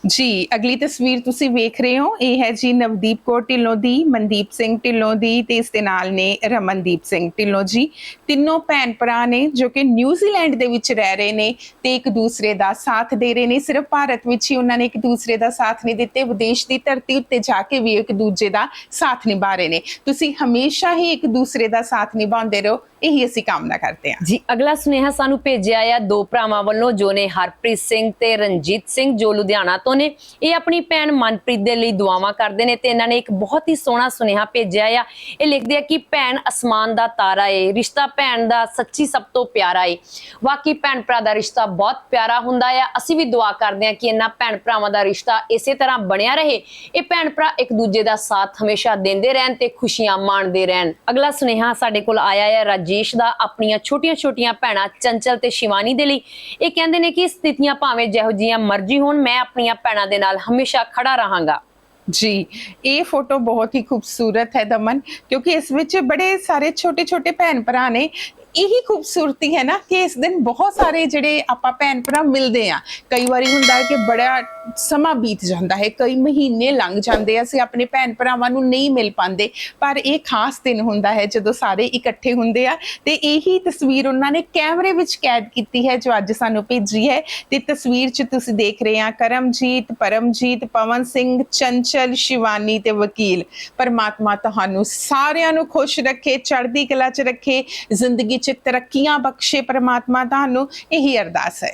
ਜੀ, ਅਗਲੀ ਤਸਵੀਰ ਤੁਸੀਂ ਵੇਖ ਰਹੇ ਹੋ, ਇਹ ਹੈ ਜੀ ਨਵਦੀਪ ਕੌਰ ਢਿੱਲੋਂ ਦੀ, ਮਨਦੀਪ ਸਿੰਘ ਢਿੱਲੋਂ ਦੀ ਤੇ ਇਸ ਦੇ ਨਾਲ ਨੇ ਰਮਨਦੀਪ ਸਿੰਘ ਢਿੱਲੋਂ ਜੀ। ਤਿੰਨੋਂ ਭੈਣ ਭਰਾ ਨੇ ਜੋ ਕਿ ਨਿਊਜ਼ੀਲੈਂਡ ਦੇ ਵਿੱਚ ਰਹਿ ਰਹੇ ਨੇ ਤੇ ਇੱਕ ਦੂਸਰੇ ਦਾ ਸਾਥ ਦੇ ਰਹੇ ਨੇ। ਸਿਰਫ ਭਾਰਤ ਵਿੱਚ ਹੀ ਉਹਨਾਂ ਨੇ ਇੱਕ ਦੂਸਰੇ ਦਾ ਸਾਥ ਨਹੀਂ ਦਿੱਤੇ, ਵਿਦੇਸ਼ ਦੀ ਧਰਤੀ ਉੱਤੇ ਜਾ ਕੇ ਵੀ ਇੱਕ ਦੂਜੇ ਦਾ ਸਾਥ ਨਿਭਾ ਰਹੇ ਨੇ। ਤੁਸੀਂ ਹਮੇਸ਼ਾ ਹੀ ਇੱਕ ਦੂਸਰੇ ਦਾ ਸਾਥ ਨਿਭਾਉਂਦੇ ਰਹੋ। ਇਹੀ ਅਸੀਂ ਕਾਮਨਾ ਕਰਦੇ ਹਾਂ। ਜੀ, ਅਗਲਾ ਸੁਨੇਹਾ ਸਾਨੂੰ ਭੇਜਿਆ ਆ ਦੋ ਭਰਾਵਾਂ ਵੱਲੋਂ, ਜੋ ਨੇ ਹਰਪ੍ਰੀਤ ਸਿੰਘ ਤੇ ਰਣਜੀਤ ਸਿੰਘ, ਜੋ ਲੁਧਿਆਣਾ ਤੋਂ ਨੇ। ਇਹ ਆਪਣੀ ਭੈਣ ਮਨਪ੍ਰੀਤ ਦੇ ਲਈ ਦੁਆਵਾਂ ਕਰਦੇ ਨੇ ਤੇ ਇਹਨਾਂ ਨੇ ਇੱਕ ਬਹੁਤ ਹੀ ਸੋਹਣਾ ਸੁਨੇਹਾ ਭੇਜਿਆ ਆ। ਇਹ ਲਿਖਦੇ ਆ ਕਿ ਭੈਣ ਅਸਮਾਨ ਦਾ ਤਾਰਾ ਏ, ਰਿਸ਼ਤਾ ਭੈਣ ਦਾ ਸੱਚੀ ਸਭ ਤੋਂ ਪਿਆਰਾ ਏ। ਵਾਕਈ ਭੈਣ ਭਰਾ ਦਾ ਰਿਸ਼ਤਾ ਬਹੁਤ ਪਿਆਰਾ ਹੁੰਦਾ ਆ। ਅਸੀਂ ਵੀ ਦੁਆ ਕਰਦੇ ਆ ਕਿ ਇਹਨਾਂ ਭੈਣ ਭਰਾਵਾਂ ਦਾ ਰਿਸ਼ਤਾ ਇਸੇ ਤਰ੍ਹਾਂ ਬਣਿਆ ਰਹੇ। ਇਹ ਭੈਣ ਭਰਾ ਇੱਕ ਦੂਜੇ ਦਾ ਸਾਥ ਹਮੇਸ਼ਾ ਦਿੰਦੇ ਰਹਿਣ ਤੇ ਖੁਸ਼ੀਆਂ ਮਾਣਦੇ ਰਹਿਣ। ਅਗਲਾ ਸੁਨੇਹਾ ਸਾਡੇ ਕੋਲ ਆਇਆ ਹੈ ਰਾਜੇਸ਼ ਦਾ, ਆਪਣੀਆਂ ਛੋਟੀਆਂ-ਛੋਟੀਆਂ ਭੈਣਾਂ ਚੰਚਲ ਤੇ ਸ਼ਿਵਾਨੀ ਦੇ ਲਈ। ਇਹ ਕਹਿੰਦੇ ਨੇ ਕਿ ਸਥਿਤੀਆਂ ਭਾਵੇਂ ਜਿਹੋ ਜੀਆਂ ਮਰਜ਼ੀ ਹੋਣ, ਮੈਂ ਆਪਣੀਆਂ ਭੈਣਾਂ ਦੇ ਨਾਲ ਹਮੇਸ਼ਾ ਖੜਾ ਰਹਾਂਗਾ। ਜੀ, ਇਹ ਫੋਟੋ ਬਹੁਤ ਹੀ ਖੂਬਸੂਰਤ ਹੈ ਦਮਨ, ਕਿਉਂਕਿ ਇਸ ਵਿੱਚ ਬੜੇ ਸਾਰੇ ਛੋਟੇ ਛੋਟੇ ਭੈਣ ਭਰਾ ਨੇ ਇਹੀ ਖੂਬਸੂਰਤੀ ਹੈ ਨਾ ਕਿ ਇਸ ਦਿਨ ਬਹੁਤ ਸਾਰੇ ਜਿਹੜੇ ਆਪਾਂ ਭੈਣ ਭਰਾ ਮਿਲਦੇ ਆ ਕਈ ਵਾਰੀ ਹੁੰਦਾ ਹੈ ਕਿ ਬੜਾ ਸਮਾਂ ਬੀਤ ਜਾਂਦਾ ਹੈ, ਕਈ ਮਹੀਨੇ ਲੰਘ ਜਾਂਦੇ ਆ, ਅਸੀਂ ਆਪਣੇ ਭੈਣ ਭਰਾਵਾਂ ਨੂੰ ਨਹੀਂ ਮਿਲ ਪਾਉਂਦੇ। ਪਰ ਇਹ ਖਾਸ ਦਿਨ ਹੁੰਦਾ ਹੈ ਜਦੋਂ ਸਾਰੇ ਇਕੱਠੇ ਹੁੰਦੇ ਆ ਤੇ ਇਹੀ ਤਸਵੀਰ ਉਹਨਾਂ ਨੇ ਕੈਮਰੇ ਵਿੱਚ ਕੈਦ ਕੀਤੀ ਹੈ, ਜੋ ਅੱਜ ਸਾਨੂੰ ਭੇਜੀ ਹੈ। ਤੇ ਤਸਵੀਰ 'ਚ ਤੁਸੀਂ ਦੇਖ ਰਹੇ ਆ ਕਰਮਜੀਤ, ਪਰਮਜੀਤ, ਪਵਨ ਸਿੰਘ, ਚੰਚਲ, ਸ਼ਿਵਾਨੀ ਤੇ ਵਕੀਲ। ਪਰਮਾਤਮਾ ਤੁਹਾਨੂੰ ਸਾਰਿਆਂ ਨੂੰ ਖੁਸ਼ ਰੱਖੇ, ਚੜ੍ਹਦੀ ਕਲਾ 'ਚ ਰੱਖੇ, ਜ਼ਿੰਦਗੀ 'ਚ ਤਰੱਕੀਆਂ ਬਖਸ਼ੇ ਪਰਮਾਤਮਾ ਤੁਹਾਨੂੰ, ਇਹੀ ਅਰਦਾਸ ਹੈ।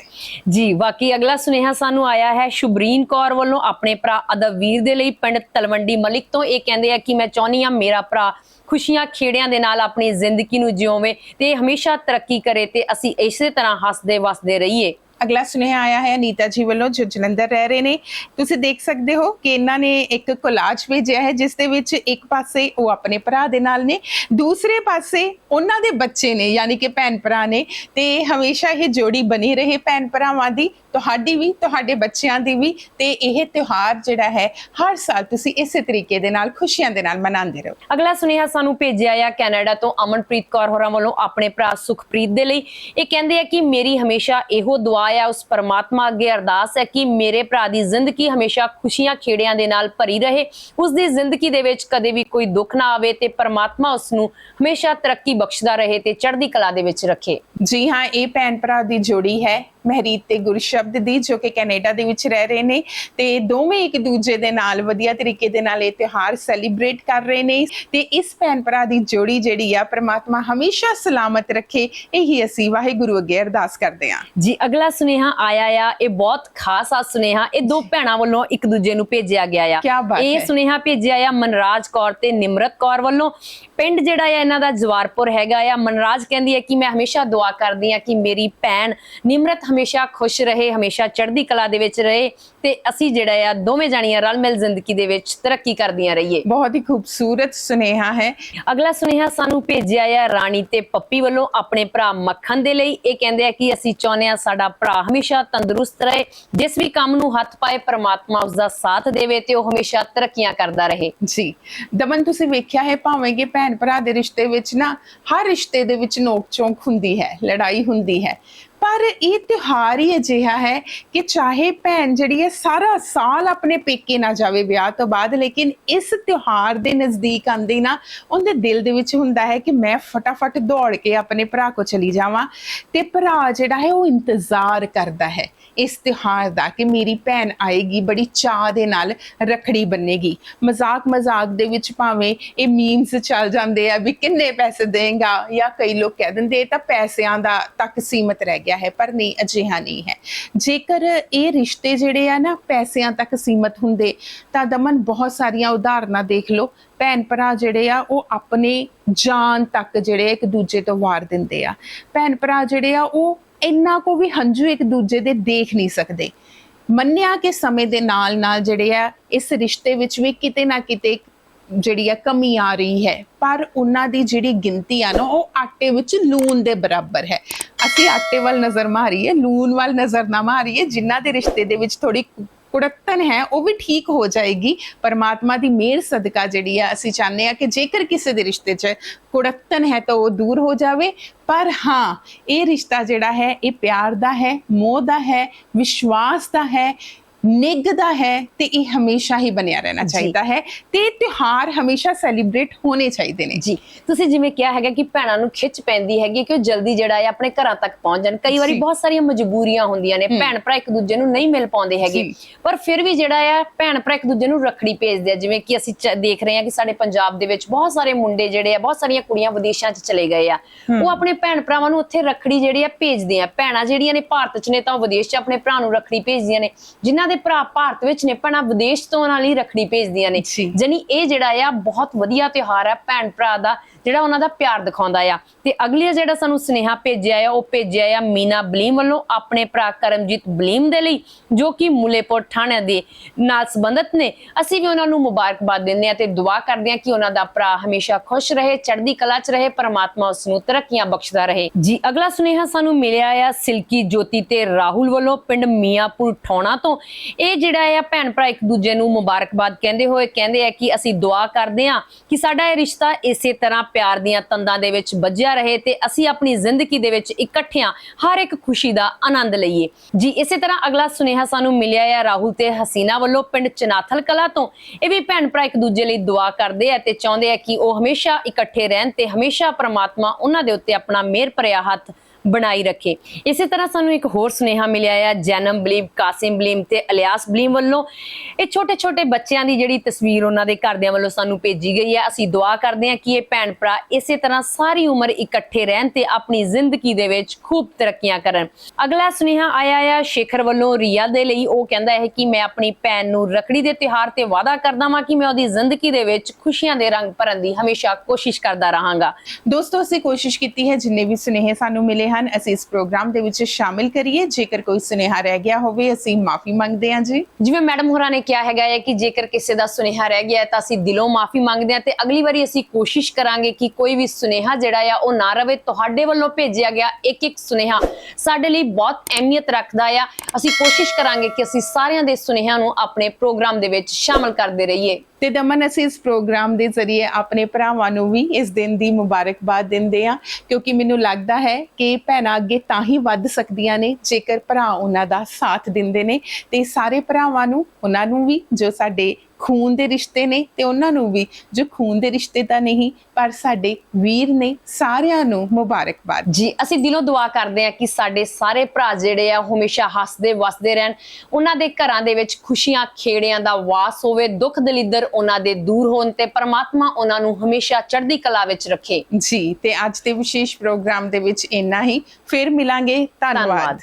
ਜੀ ਬਾਕੀ ਅਗਲਾ ਸੁਨੇਹਾ ਸਾਨੂੰ ਆਇਆ ਹੈ ਸ਼ੁਬਰੀਨ ਕੌਰ ਵੱਲੋਂ ਆਪਣੇ ਭਰਾ ਅਦਵੀਰ ਦੇ ਲਈ ਪਿੰਡ ਤਲਵੰਡੀ ਮਲਿਕ ਤੋਂ ਇਹ ਕਹਿੰਦੇ ਆ ਕਿ ਮੈਂ ਚਾਹੁੰਦੀ ਆ ਮੇਰਾ ਭਰਾ ਖੁਸ਼ੀਆਂ ਖੇੜਿਆਂ ਦੇ ਨਾਲ ਆਪਣੀ ਜ਼ਿੰਦਗੀ ਨੂੰ ਜਿਉਵੇ ਤੇ ਹਮੇਸ਼ਾ ਤਰੱਕੀ ਕਰੇ ਤੇ ਅਸੀਂ ਇਸੇ ਤਰ੍ਹਾਂ ਹੱਸਦੇ ਵਸਦੇ ਰਹੀਏ। ਅਗਲਾ ਸੁਨੇਹਾ ਆਇਆ ਹੈ ਨੀਤਾ ਜੀ ਵੱਲੋਂ, ਜੋ ਜਲੰਧਰ ਰਹਿ ਰਹੇ ਨੇ। ਤੁਸੀਂ ਦੇਖ ਸਕਦੇ ਹੋ ਕਿ ਇਹਨਾਂ ਨੇ ਇੱਕ ਕੋਲਾਜ ਭੇਜਿਆ ਹੈ, ਜਿਸ ਦੇ ਵਿੱਚ ਇੱਕ ਪਾਸੇ ਉਹ ਆਪਣੇ ਭਰਾ ਦੇ ਨਾਲ ਨੇ, ਦੂਸਰੇ ਪਾਸੇ ਉਹਨਾਂ ਦੇ ਬੱਚੇ ਨੇ, ਯਾਨੀ ਕਿ ਭੈਣ ਭਰਾ ਨੇ। ਤੇ ਹਮੇਸ਼ਾ ਇਹ ਜੋੜੀ ਬਣੀ ਰਹੇ ਭੈਣ ਭਰਾਵਾਂ ਦੀ, ਤੁਹਾਡੀ ਵੀ, ਤੁਹਾਡੇ ਬੱਚਿਆਂ ਦੀ ਵੀ। ਤੇ ਇਹ ਤਿਉਹਾਰ ਜਿਹੜਾ ਹੈ, ਹਰ ਸਾਲ ਤੁਸੀਂ ਇਸੇ ਤਰੀਕੇ ਦੇ ਨਾਲ, ਖੁਸ਼ੀਆਂ ਦੇ ਨਾਲ ਮਨਾਉਂਦੇ ਰਹੋ। ਅਗਲਾ ਸੁਨੇਹਾ ਸਾਨੂੰ ਭੇਜਿਆ ਆ ਕੈਨੇਡਾ ਤੋਂ ਅਮਨਪ੍ਰੀਤ ਕੌਰ ਹੋਰਾਂ ਵੱਲੋਂ ਆਪਣੇ ਭਰਾ ਸੁਖਪ੍ਰੀਤ ਦੇ ਲਈ। ਇਹ ਕਹਿੰਦੇ ਆ ਕਿ ਮੇਰੀ ਹਮੇਸ਼ਾ ਇਹੋ ਦੁਆ ਆ ਉਸ ਪਰਮਾਤਮਾ ਅੱਗੇ ਅਰਦਾਸ ਹੈ ਕਿ ਮੇਰੇ ਭਰਾ ਦੀ ਜ਼ਿੰਦਗੀ ਹਮੇਸ਼ਾ ਖੁਸ਼ੀਆਂ ਖੇੜਿਆਂ ਦੇ ਨਾਲ ਭਰੀ ਰਹੇ। ਉਸ ਦੀ ਜ਼ਿੰਦਗੀ ਦੇ ਵਿੱਚ ਕਦੇ ਵੀ ਕੋਈ ਦੁੱਖ ਨਾ ਆਵੇ ਤੇ ਪਰਮਾਤਮਾ ਉਸ ਨੂੰ ਹਮੇਸ਼ਾ ਤਰੱਕੀ ਬਖਸ਼ਦਾ ਰਹੇ ਤੇ ਚੜ੍ਹਦੀ ਕਲਾ ਦੇ ਵਿੱਚ ਰੱਖੇ। ਜੀ ਹਾਂ, ਇਹ ਭੈਣ ਭਰਾ ਦੀ ਜੋੜੀ ਹੈ। ਮਹਿਰੀਤ ਤੇ ਗੁਰਸ਼ਬਦ ਦੀ ਜੋ ਕਿ ਕੈਨੇਡਾ ਦੇ ਵਿੱਚ ਰਹਿ ਰਹੇ ਨੇ ਤੇ ਦੋਵੇਂ ਇੱਕ ਦੂਜੇ ਦੇ ਨਾਲ ਵਧੀਆ ਤਰੀਕੇ ਦੇ ਨਾਲ ਇਹ ਤਿਉਹਾਰ ਸੈਲੀਬ੍ਰੇਟ ਕਰ ਰਹੇ ਨੇ ਤੇ ਇਸ ਭੈਣ ਭਰਾ ਦੀ ਜੋੜੀ ਜਿਹੜੀ ਆ ਪ੍ਰਮਾਤਮਾ ਹਮੇਸ਼ਾ ਸਲਾਮਤ ਰੱਖੇ ਇਹੀ ਅਸੀਂ ਵਾਹਿਗੁਰੂ ਅੱਗੇ ਅਰਦਾਸ ਕਰਦੇ ਹਾਂ। ਜੀ ਅਗਲਾ ਸੁਨੇਹਾ ਆਇਆ ਆ ਇਹ ਬਹੁਤ ਖਾਸ ਆ ਸੁਨੇਹਾ ਇਹ ਦੋ ਭੈਣਾਂ ਵੱਲੋਂ ਇੱਕ ਦੂਜੇ ਨੂੰ ਭੇਜਿਆ ਗਿਆ ਆ। ਇਹ। ਸੁਨੇਹਾ ਭੇਜਿਆ ਆ ਮਨਰਾਜ ਕੌਰ ਤੇ ਨਿਮਰਤ ਕੌਰ ਵੱਲੋਂ। ਪਿੰਡ ਜਿਹੜਾ ਆ ਇਹਨਾਂ ਦਾ ਜਵਾਰਪੁਰ ਹੈਗਾ ਆ। ਮਨਰਾਜ ਕਹਿੰਦੀ ਹੈ ਕਿ ਮੈਂ ਹਮੇਸ਼ਾ ਦੁਆ ਕਰਦੀ ਆ ਕਿ ਮੇਰੀ ਭੈਣ ਨਿਮਰਤ ਹਮੇਸ਼ਾ ਖੁਸ਼ ਰਹੇ ਹਮੇਸ਼ਾ ਚੜ੍ਹਦੀ ਕਲਾ ਦੇ ਵਿੱਚ ਰਹੇ ਤੇ ਅਸੀਂ ਜਿਹੜਾ ਆ ਦੋਵੇਂ ਜਾਣੀਆਂ ਰਲ ਮਿਲ ਜ਼ਿੰਦਗੀ ਦੇ ਵਿੱਚ ਤਰੱਕੀ ਕਰਦੀਆਂ ਰਹੀਏ। ਬਹੁਤ ਹੀ ਖੂਬਸੂਰਤ ਸੁਨੇਹਾ ਹੈ। ਅਗਲਾ ਸੁਨੇਹਾ ਸਾਨੂੰ ਭੇਜਿਆ ਹੈ ਰਾਣੀ ਤੇ ਪੱਪੀ ਵੱਲੋਂ ਆਪਣੇ ਭਰਾ ਮੱਖਣ ਦੇ ਲਈ। ਇਹ ਕਹਿੰਦੇ ਆ ਕਿ ਅਸੀਂ ਚਾਹੁੰਦੇ ਆ ਸਾਡਾ ਭਰਾ ਹਮੇਸ਼ਾ ਤੰਦਰੁਸਤ ਰਹੇ ਜਿਸ ਵੀ ਕੰਮ ਨੂੰ ਹੱਥ ਪਾਏ ਪ੍ਰਮਾਤਮਾ ਉਸ ਦਾ ਸਾਥ ਦੇਵੇ ਤੇ ਉਹ ਹਮੇਸ਼ਾ ਤਰੱਕੀਆਂ ਕਰਦਾ ਰਹੇ। ਜੀ। ਦਮਨ ਤੁਸੀਂ ਵੇਖਿਆ ਹੈ ਭਾਵੇਂ ਕਿ ਭੈਣ ਭਰਾ ਦੇ ਰਿਸ਼ਤੇ ਵਿੱਚ ਨਾ ਹਰ ਰਿਸ਼ਤੇ ਦੇ ਵਿੱਚ ਨੋਕ ਝੋਂਕ ਹੁੰਦੀ ਹੈ, ਲੜਾਈ ਹੁੰਦੀ ਹੈ। ਪਰ ਇਹ ਤਿਉਹਾਰ ਹੀ ਅਜਿਹਾ ਹੈ ਕਿ ਚਾਹੇ ਭੈਣ ਜਿਹੜੀ ਹੈ ਸਾਰਾ ਸਾਲ ਆਪਣੇ ਪੇਕੇ ਨਾ ਜਾਵੇ ਵਿਆਹ ਤੋਂ ਬਾਅਦ, ਲੇਕਿਨ ਇਸ ਤਿਉਹਾਰ ਦੇ ਨਜ਼ਦੀਕ ਆਂਦੇ ਨਾ, ਉਹਦੇ ਦਿਲ ਦੇ ਵਿੱਚ ਹੁੰਦਾ ਹੈ ਕਿ ਮੈਂ ਫਟਾਫਟ ਦੌੜ ਕੇ ਆਪਣੇ ਭਰਾ ਕੋ ਚਲੀ ਜਾਵਾਂ ਤੇ ਭਰਾ ਜਿਹੜਾ ਹੈ ਉਹ ਇੰਤਜ਼ਾਰ ਕਰਦਾ ਹੈ। ਇਸ ਤਿਉਹਾਰ ਦਾ ਕਿ ਮੇਰੀ ਭੈਣ ਆਏਗੀ, ਬੜੀ ਚਾਹ ਦੇ ਨਾਲ ਰਖੜੀ ਬੰਨੇਗੀ। ਮਜ਼ਾਕ ਮਜ਼ਾਕ ਦੇ ਵਿੱਚ ਭਾਵੇਂ ਇਹ ਮੀਮਸ ਚੱਲ ਜਾਂਦੇ ਆ ਵੀ ਕਿੰਨੇ ਪੈਸੇ ਦੇਂਗਾ ਜਾਂ ਕਈ ਲੋਕ ਕਹਿ ਦਿੰਦੇ, ਇਹ ਤਾਂ ਪੈਸਿਆਂ ਦਾ ਤੱਕ ਸੀਮਤ ਰਹਿ ਗਿਆ ਹੈ, ਪਰ ਨਹੀਂ, ਅਜਿਹਾ ਨਹੀਂ ਹੈ। ਜੇਕਰ ਇਹ ਰਿਸ਼ਤੇ ਜਿਹੜੇ ਆ ਨਾ ਪੈਸਿਆਂ ਤੱਕ ਸੀਮਤ ਹੁੰਦੇ, ਤਾਂ ਦਮਨ ਬਹੁਤ ਸਾਰੀਆਂ ਉਦਾਹਰਨਾਂ ਦੇਖ ਲਓ। ਭੈਣ ਭਰਾ ਜਿਹੜੇ ਆ, ਉਹ ਆਪਣੇ ਜਾਨ ਤੱਕ ਜਿਹੜੇ ਇੱਕ ਦੂਜੇ ਤੋਂ ਵਾਰ ਦਿੰਦੇ ਆ। ਭੈਣ ਭਰਾ ਜਿਹੜੇ ਆ, ਉਹ ਇੰਨਾ ਕੋ ਵੀ ਹੰਝੂ ਇੱਕ ਦੂਜੇ ਦੇ ਦੇਖ ਨਹੀਂ ਸਕਦੇ। ਮੰਨਿਆ ਕਿ ਸਮੇਂ ਦੇ ਨਾਲ ਨਾਲ ਜਿਹੜੇ ਆ, ਇਸ ਰਿਸ਼ਤੇ ਵਿੱਚ ਵੀ ਕਿਤੇ ਨਾ ਕਿਤੇ ਜਿਹੜੀ ਆ ਕਮੀ ਆ ਰਹੀ ਹੈ। ਪਰ ਉਹਨਾਂ ਦੀ ਜਿਹੜੀ ਗਿਣਤੀ ਆ ਨਾ, ਉਹ ਆਟੇ ਵਿੱਚ ਲੂਣ ਦੇ ਬਰਾਬਰ ਹੈ। ਅਸੀਂ ਆਟੇ ਵੱਲ ਨਜ਼ਰ ਮਾਰੀਏ, ਲੂਣ ਵੱਲ ਨਜ਼ਰ ਨਾ ਮਾਰੀਏ, ਜਿਨ੍ਹਾਂ ਦੇ ਰਿਸ਼ਤੇ ਦੇ ਵਿੱਚ ਥੋੜੀ ਕੁੜੱਤਨ ਹੈ, ਉਹ ਵੀ ਠੀਕ ਹੋ ਜਾਏਗੀ। ਪਰਮਾਤਮਾ ਦੀ ਮਿਹਰ ਸਦਕਾ ਜਿਹੜੀ ਆ, ਅਸੀਂ ਚਾਹੁੰਦੇ ਆ ਕਿ ਜੇਕਰ ਕਿਸੇ ਦੇ ਰਿਸ਼ਤੇ 'ਚ ਕੁੜੱਤਨ ਹੈ ਤਾਂ ਉਹ ਦੂਰ ਹੋ ਜਾਵੇ। ਪਰ ਹਾਂ, ਇਹ ਰਿਸ਼ਤਾ ਜਿਹੜਾ ਹੈ, ਇਹ ਪਿਆਰ ਦਾ ਹੈ, ਮੋਹ ਦਾ ਹੈ, ਵਿਸ਼ਵਾਸ ਦਾ ਹੈ। ਨਿੱਘਦਾ ਹੈ ਤੇ ਇਹ ਹਮੇਸ਼ਾ ਹੀ ਬਣਿਆ ਰਹਿਣਾ ਚਾਹੀਦਾ ਹੈ ਤੇ ਤਿਉਹਾਰ ਹਮੇਸ਼ਾ ਸੈਲੀਬ੍ਰੇਟ ਹੋਣੇ ਚਾਹੀਦੇ ਨੇ। ਜੀ ਤੁਸੀਂ ਜਿਵੇਂ ਕਿਹਾ ਹੈਗਾ ਕਿ ਭੈਣਾਂ ਨੂੰ ਖਿੱਚ ਪੈਂਦੀ ਹੈਗੀ ਕਿ ਉਹ ਜਲਦੀ ਜਿਹੜਾ ਹੈ ਆਪਣੇ ਘਰਾਂ ਤੱਕ ਪਹੁੰਚ ਜਾਣ। ਕਈ ਵਾਰੀ। ਬਹੁਤ ਸਾਰੀਆਂ ਮਜਬੂਰੀਆਂ ਹੁੰਦੀਆਂ ਨੇ ਭੈਣ ਭਰਾ ਇੱਕ ਦੂਜੇ ਨੂੰ ਨਹੀਂ ਮਿਲ ਪਾਉਂਦੇ ਹੈਗੇ। ਪਰ ਫਿਰ ਵੀ ਜਿਹੜਾ ਆ ਭੈਣ ਭਰਾ ਇੱਕ ਦੂਜੇ ਨੂੰ ਰੱਖੜੀ ਭੇਜਦੇ ਆ। ਜਿਵੇਂ ਕਿ ਅਸੀਂ ਦੇਖ ਰਹੇ ਹਾਂ ਕਿ ਸਾਡੇ ਪੰਜਾਬ ਦੇ ਵਿੱਚ ਬਹੁਤ ਸਾਰੇ ਮੁੰਡੇ ਜਿਹੜੇ ਆ ਬਹੁਤ ਸਾਰੀਆਂ ਕੁੜੀਆਂ ਵਿਦੇਸ਼ਾਂ 'ਚ ਚਲੇ ਗਏ ਆ। ਉਹ ਆਪਣੇ ਭੈਣ ਭਰਾਵਾਂ ਨੂੰ ਉੱਥੇ ਰੱਖੜੀ ਜਿਹੜੀ ਆ ਭੇਜਦੇ ਆ। ਭੈਣਾਂ ਜਿਹੜੀਆਂ ਨੇ ਭਾਰਤ 'ਚ ਨੇ ਤਾਂ ਉਹ ਵਿਦੇਸ਼ 'ਚ ਆਪਣੇ ਭਰਾ ਨੂੰ ਰੱਖੜੀ ਭੇਜਦੀਆਂ ਨੇ। ਜਿਨ੍ਹਾਂ ਦੇ ਭਰਾ ਭਾਰਤ ਵਿੱਚ ਨੇ ਭੈਣਾਂ ਵਿਦੇਸ਼ ਤੋਂ ਉਹਨਾਂ ਲਈ ਰੱਖੜੀ ਭੇਜਦੀਆਂ ਨੇ। ਜਾਨੀ ਇਹ ਜਿਹੜਾ ਆ ਬਹੁਤ ਵਧੀਆ ਤਿਉਹਾਰ ਆ ਭੈਣ ਭਰਾ ਦਾ ਜਿਹੜਾ ਉਹਨਾਂ ਦਾ ਪਿਆਰ ਦਿਖਾਉਂਦਾ ਆ। ਤੇ ਅਗਲੀ ਜਿਹੜਾ ਸਾਨੂੰ ਸੁਨੇਹਾ ਭੇਜਿਆ ਆ, ਉਹ ਭੇਜਿਆ ਆ ਮੀਨਾ ਬਲੀਮ ਵੱਲੋਂ ਆਪਣੇ ਭਰਾ ਕਰਮਜੀਤ ਬਲੀਮ ਦੇ ਲਈ, ਜੋ ਕਿ ਮੁਲੇਪੁਰ ਥਾਣੇ ਦੇ ਨਾਲ ਸੰਬੰਧਿਤ ਨੇ। ਅਸੀਂ ਵੀ ਉਹਨਾਂ ਨੂੰ ਮੁਬਾਰਕਬਾਦ ਦਿੰਦੇ ਆ ਤੇ ਦੁਆ ਕਰਦੇ ਆ ਕਿ ਉਹਨਾਂ ਦਾ ਭਰਾ ਹਮੇਸ਼ਾ ਖੁਸ਼ ਰਹੇ, ਚੜ੍ਹਦੀ ਕਲਾ 'ਚ ਰਹੇ, ਪਰਮਾਤਮਾ ਉਸ ਨੂੰ ਤਰੱਕੀਆਂ ਬਖਸ਼ਦਾ ਰਹੇ। ਜੀ, ਅਗਲਾ ਸੁਨੇਹਾ ਸਾਨੂੰ ਮਿਲਿਆ ਆ ਸਿਲਕੀ ਜੋਤੀ ਤੇ ਰਾਹੁਲ ਵੱਲੋਂ ਪਿੰਡ ਮੀਆਂਪੁਰ ਠੌਣਾ ਤੋਂ। ਇਹ ਜਿਹੜਾ ਆ ਭੈਣ ਭਰਾ ਇੱਕ ਦੂਜੇ ਨੂੰ ਮੁਬਾਰਕਬਾਦ ਕਹਿੰਦੇ ਹੋਏ, ਕਹਿੰਦੇ ਆ ਕਿ ਅਸੀਂ ਦੁਆ ਕਰਦੇ ਆ ਕਿ ਸਾਡਾ ਇਹ ਰਿਸ਼ਤਾ ਇਸੇ ਤਰ੍ਹਾਂ ਪਿਆਰ ਦੀਆਂ ਤੰਦਾਂ ਦੇ ਵਿੱਚ ਵੱਜਿਆ ਰਹੇ ਤੇ ਅਸੀਂ ਆਪਣੀ ਜ਼ਿੰਦਗੀ ਦੇ ਵਿੱਚ ਇਕੱਠਿਆਂ ਹਰ ਇੱਕ ਖੁਸ਼ੀ ਦਾ ਆਨੰਦ ਲਈਏ। ਜੀ, ਇਸੇ ਤਰ੍ਹਾਂ ਅਗਲਾ ਸੁਨੇਹਾ ਸਾਨੂੰ ਮਿਲਿਆ ਹੈ ਰਾਹੁਲ ਤੇ ਹਸੀਨਾ ਵੱਲੋਂ ਪਿੰਡ ਚਨਾਥਲ ਕਲਾ ਤੋਂ। ਇਹ ਵੀ ਭੈਣ ਭਰਾ ਇੱਕ ਦੂਜੇ ਲਈ ਦੁਆ ਕਰਦੇ ਆ ਤੇ ਚਾਹੁੰਦੇ ਆ ਕਿ ਉਹ ਹਮੇਸ਼ਾ ਇਕੱਠੇ ਰਹਿਣ ਤੇ ਹਮੇਸ਼ਾ ਪ੍ਰਮਾਤਮਾ ਉਹਨਾਂ ਦੇ ਉੱਤੇ ਆਪਣਾ ਮਿਹਰ ਭਰਿਆ ਹੱਥ ਬਣਾਈ ਰੱਖੇ। ਇਸੇ ਤਰ੍ਹਾਂ ਸਾਨੂੰ ਇੱਕ ਹੋਰ ਸੁਨੇਹਾ ਮਿਲਿਆ ਹੈ ਜੈਨਮ ਬਲੀਮ, ਕਾਸਿਮ ਬਲੀਮ ਤੇ ਅਲਿਆਸ ਬਲੀਮ ਵੱਲੋਂ। ਇਹ ਛੋਟੇ ਛੋਟੇ ਬੱਚਿਆਂ ਦੀ ਜਿਹੜੀ ਤਸਵੀਰ ਉਹਨਾਂ ਦੇ ਘਰਦਿਆਂ ਵੱਲੋਂ ਸਾਨੂੰ ਭੇਜੀ ਗਈ ਹੈ ਅਸੀਂ ਦੁਆ ਕਰਦੇ ਹਾਂ ਕਿ ਇਹ ਭੈਣ ਭਰਾ ਇਸੇ ਤਰ੍ਹਾਂ ਸਾਰੀ ਉਮਰ ਇਕੱਠੇ ਰਹਿਣ ਤੇ ਆਪਣੀ ਜ਼ਿੰਦਗੀ ਦੇ ਵਿੱਚ ਖੂਬ ਤਰੱਕੀਆਂ ਕਰਨ। ਅਗਲਾ ਸੁਨੇਹਾ ਆਇਆ ਹੈ ਸ਼ੇਖਰ ਵੱਲੋਂ ਰੀਆ ਦੇ ਲਈ। ਉਹ ਕਹਿੰਦਾ ਹੈ ਕਿ ਮੈਂ ਆਪਣੀ ਭੈਣ ਨੂੰ ਰੱਖੜੀ ਦੇ ਤਿਉਹਾਰ ਤੇ ਵਾਅਦਾ ਕਰਦਾ ਹਾਂ ਕਿ ਮੈਂ ਉਹਦੀ ਜ਼ਿੰਦਗੀ ਦੇ ਵਿੱਚ ਖੁਸ਼ੀਆਂ ਦੇ ਰੰਗ ਭਰਨ ਦੀ ਹਮੇਸ਼ਾ ਕੋਸ਼ਿਸ਼ ਕਰਦਾ ਰਹਾਂਗਾ। ਦੋਸਤੋ, ਅਸੀਂ ਕੋਸ਼ਿਸ਼ ਕੀਤੀ ਹੈ ਜਿੰਨੇ ਵੀ ਸੁਨੇਹੇ ਸਾਨੂੰ ਮਿਲੇ ਹਨ। ਅਸੀਂ ਇਸ ਪ੍ਰੋਗਰਾਮ ਦੇ ਵਿੱਚ ਸ਼ਾਮਿਲ ਕਰੀਏ। ਜੇਕਰ ਕੋਈ ਸੁਨੇਹਾ ਰਹਿ ਗਿਆ ਹੋਵੇ, ਅਸੀਂ ਮਾਫੀ ਮੰਗਦੇ ਹਾਂ ਜੀ। ਜਿਵੇਂ ਮੈਡਮ ਹੋਰਾਂ ਨੇ ਕਿਹਾ ਹੈਗਾ ਹੈ ਕਿ ਜੇਕਰ ਕਿਸੇ ਦਾ ਸੁਨੇਹਾ ਰਹਿ ਗਿਆ ਤਾਂ ਅਸੀਂ ਦਿਲੋਂ ਮਾਫੀ ਮੰਗਦੇ ਹਾਂ ਤੇ ਅਗਲੀ ਵਾਰੀ ਅਸੀਂ ਕੋਸ਼ਿਸ਼ ਕਰਾਂਗੇ ਕਿ ਕੋਈ ਵੀ ਸੁਨੇਹਾ ਜਿਹੜਾ ਆ, ਉਹ ਨਾ ਰਵੇ। ਤੁਹਾਡੇ ਵੱਲੋਂ ਭੇਜਿਆ ਗਿਆ ਇੱਕ ਇੱਕ ਸੁਨੇਹਾ ਸਾਡੇ ਲਈ ਬਹੁਤ ਅਹਿਮੀਅਤ ਰੱਖਦਾ ਆ। ਅਸੀਂ ਕੋਸ਼ਿਸ਼ ਕਰਾਂਗੇ ਕਿ ਅਸੀਂ ਸਾਰਿਆਂ ਦੇ ਸੁਨੇਹਿਆਂ ਨੂੰ ਆਪਣੇ ਪ੍ਰੋਗਰਾਮ ਦੇ ਵਿੱਚ ਸ਼ਾਮਲ ਕਰਦੇ ਰਹੀਏ। ਤੇ ਦਮਨ, ਅਸੀਂ ਇਸ ਪ੍ਰੋਗਰਾਮ ਦੇ ਜ਼ਰੀਏ ਆਪਣੇ ਭਰਾਵਾਂ ਨੂੰ ਵੀ ਇਸ ਦਿਨ ਦੀ ਮੁਬਾਰਕਬਾਦ ਦਿੰਦੇ ਆ ਕਿਉਂਕਿ ਮੈਨੂੰ ਲੱਗਦਾ ਹੈ ਕਿ ਭੈਣਾਂ ਅੱਗੇ ਤਾਂ ਹੀ ਵੱਧ ਸਕਦੀਆਂ ਨੇ, ਜੇਕਰ ਭਰਾ ਉਹਨਾਂ ਦਾ ਸਾਥ ਦਿੰਦੇ ਨੇ ਤੇ ਸਾਰੇ ਭਰਾਵਾਂ ਨੂੰ, ਉਹਨਾਂ ਨੂੰ ਵੀ, ਜੋ ਸਾਡੇ ਖੂਨ ਦੇ ਰਿਸ਼ਤੇ ਨੇ ਤੇ ਉਹਨਾਂ ਨੂੰ ਵੀ ਜੋ ਖੂਨ ਦੇ ਰਿਸ਼ਤੇ ਤਾਂ ਨਹੀਂ ਪਰ ਸਾਡੇ ਵੀਰ ਨੇ ਸਾਰਿਆਂ ਨੂੰ ਮੁਬਾਰਕਬਾਦ। ਜੀ ਅਸੀਂ ਦਿਲੋਂ ਦੁਆ ਕਰਦੇ ਹਾਂ ਕਿ ਸਾਡੇ ਸਾਰੇ ਭਰਾ ਜਿਹੜੇ ਆ ਹਮੇਸ਼ਾ ਹੱਸਦੇ ਵਸਦੇ ਰਹਿਣ। ਉਹਨਾਂ ਦੇ ਘਰਾਂ ਦੇ ਵਿੱਚ ਖੁਸ਼ੀਆਂ ਖੇੜਿਆਂ ਦਾ ਵਾਸ ਹੋਵੇ ਦੁੱਖ ਦਲਿੱਦਰ ਉਹਨਾਂ ਦੇ ਦੂਰ ਹੋਣ ਤੇ ਪਰਮਾਤਮਾ ਉਹਨਾਂ ਨੂੰ ਹਮੇਸ਼ਾ ਚੜ੍ਹਦੀ ਕਲਾ ਵਿੱਚ ਰੱਖੇ। ਜੀ ਤੇ ਅੱਜ ਦੇ ਵਿਸ਼ੇਸ਼ ਪ੍ਰੋਗਰਾਮ ਦੇ ਵਿੱਚ ਇੰਨਾ ਹੀ। ਫਿਰ ਮਿਲਾਂਗੇ। ਧੰਨਵਾਦ।